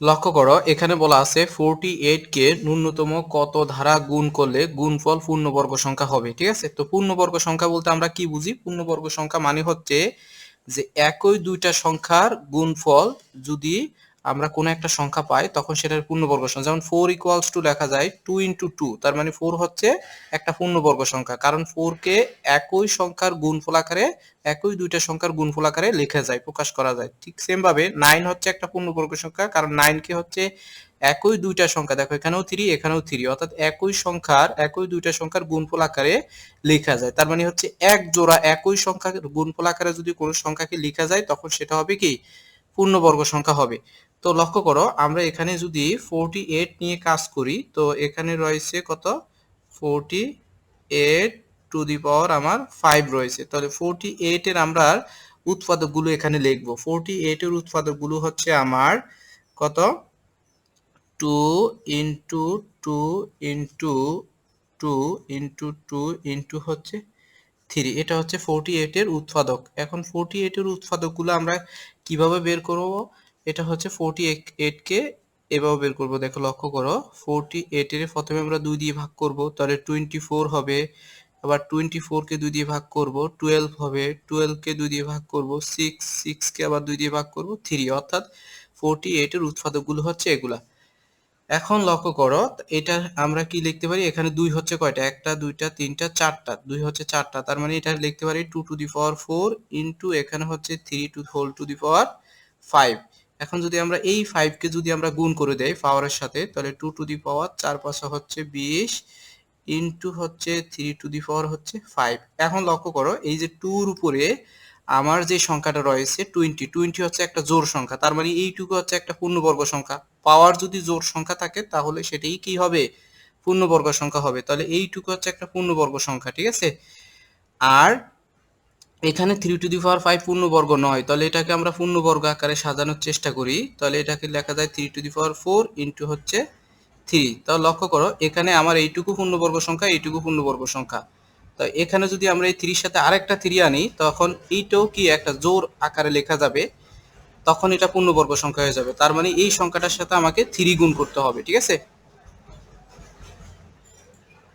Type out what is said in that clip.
লক্ষ্য করো, এখানে বলা আছে ফোরটি কে ন্যূনতম কত ধারা গুণ করলে গুণফল পূর্ণবর্গ সংখ্যা হবে, ঠিক আছে? তো পূর্ণবর্গ সংখ্যা বলতে আমরা কি বুঝি? পূর্ণবর্গ সংখ্যা মানে হচ্ছে যে একই দুইটা সংখ্যার গুণফল যদি আমরা কোনো একটা সংখ্যা পাই, তখন সেটার পূর্ণবর্গ সংখ্যা। যেমন ফোর ইকুয়ালস টু লেখা যায় টু ইন্টু টু তার মানে ফোর হচ্ছে একটা পূর্ণবর্গ সংখ্যা। কারণ ফোর কে একই সংখ্যার গুণফল আকারে, একই দুইটা সংখ্যার গুণফল আকারে লেখা যায়, প্রকাশ করা যায়। ঠিক সেম ভাবে নাইন হচ্ছে একটা পূর্ণবর্গ সংখ্যা, কারণ নাইন কে হচ্ছে একই দুইটা সংখ্যা। দেখো, এখানেও থ্রি এখানেও থ্রি অর্থাৎ একই সংখ্যার, একই দুইটা সংখ্যার গুণফল আকারে লেখা যায়। তার মানে হচ্ছে এক জোড়া একই সংখ্যার গুণফল আকারে যদি কোনো সংখ্যাকে লেখা যায়, তখন সেটা হবে কি? পূর্ণবর্গ সংখ্যা হবে। তো লক্ষ্য করো, আমরা এখানে যদি ফোরটি এইট নিয়ে কাজ করি, তো এখানে রয়েছে কত? Forty eight to the power আমার ফাইভ রয়েছে। তাহলে ফোরটি এইটের আমরা উৎপাদকগুলো এখানে লিখব। ফোরটি এইটের উৎপাদকগুলো হচ্ছে আমার কত? Two into two into two into two into হচ্ছে থ্রি এটা হচ্ছে ফোরটি এইটের উৎপাদক। এখন ফোরটি এইটের উৎপাদকগুলো আমরা কীভাবে বের করব? এটা হচ্ছে ফোরটি এইটকে এভাবে বের করব। দেখো, লক্ষ্য করো ফোরটি এইটের প্রথমে আমরা দুই দিয়ে ভাগ করব, তাহলে টোয়েন্টি ফোর হবে, আবার টোয়েন্টি ফোরকে দুই দিয়ে ভাগ করব টুয়েলভ হবে টুয়েলভকে দুই দিয়ে ভাগ করব সিক্স সিক্সকে আবার দুই দিয়ে ভাগ করব থ্রি অর্থাৎ ফোরটি এইটের উৎপাদকগুলো হচ্ছে এগুলা। এখন লক্ষ্য করো, এটা আমরা কি লিখতে পারি? এখানে দুই হচ্ছে কয়টা? একটা, দুইটা, তিনটা, চারটা। দুই হচ্ছে চারটা, তার মানে এটা লিখতে পারি two to the power four into এখানে হচ্ছে three two whole to the power five এখন যদি আমরা এই ফাইভকে যদি আমরা গুণ করে দেই পাওয়ারের সাথে, তাহলে টু টু দি পাওয়ার চার পাঁচা হচ্ছে বিশ ইন্টু হচ্ছে থ্রি টু দি পাওয়ার হচ্ছে ফাইভ এখন লক্ষ্য করো, এই যে টুর উপরে আমার যে সংখ্যাটা রয়েছে টোয়েন্টি টোয়েন্টি হচ্ছে একটা জোর সংখ্যা, তার মানে এইটুকু হচ্ছে একটা পূর্ণবর্গ সংখ্যা। পাওয়ার যদি জোর সংখ্যা থাকে, তাহলে সেটাই কি হবে? পূর্ণবর্গ সংখ্যা হবে। তাহলে এইটুকু হচ্ছে একটা পূর্ণবর্গ সংখ্যা, ঠিক আছে? আর এখানে three to the power five পূর্ণবর্গ নয়, তাহলে এটাকে আমরা পূর্ণবর্গ আকারে সাজানোর চেষ্টা করি। তাহলে এটাকে লেখা যায় three to the power four into হচ্ছে থ্রি তাহলে লক্ষ্য করো, এখানে আমার এইটুকু পূর্ণবর্গ সংখ্যা, এইটুকু পূর্ণবর্গ সংখ্যা। তো এখানে যদি আমরা এই থ্রির সাথে আরেকটা থ্রি আনি, তখন এইটাও কি একটা জোর আকারে লেখা যাবে, তখন এটা পূর্ণবর্গ সংখ্যা হয়ে যাবে। তার মানে এই সংখ্যাটার সাথে আমাকে থ্রি গুণ করতে হবে, ঠিক আছে?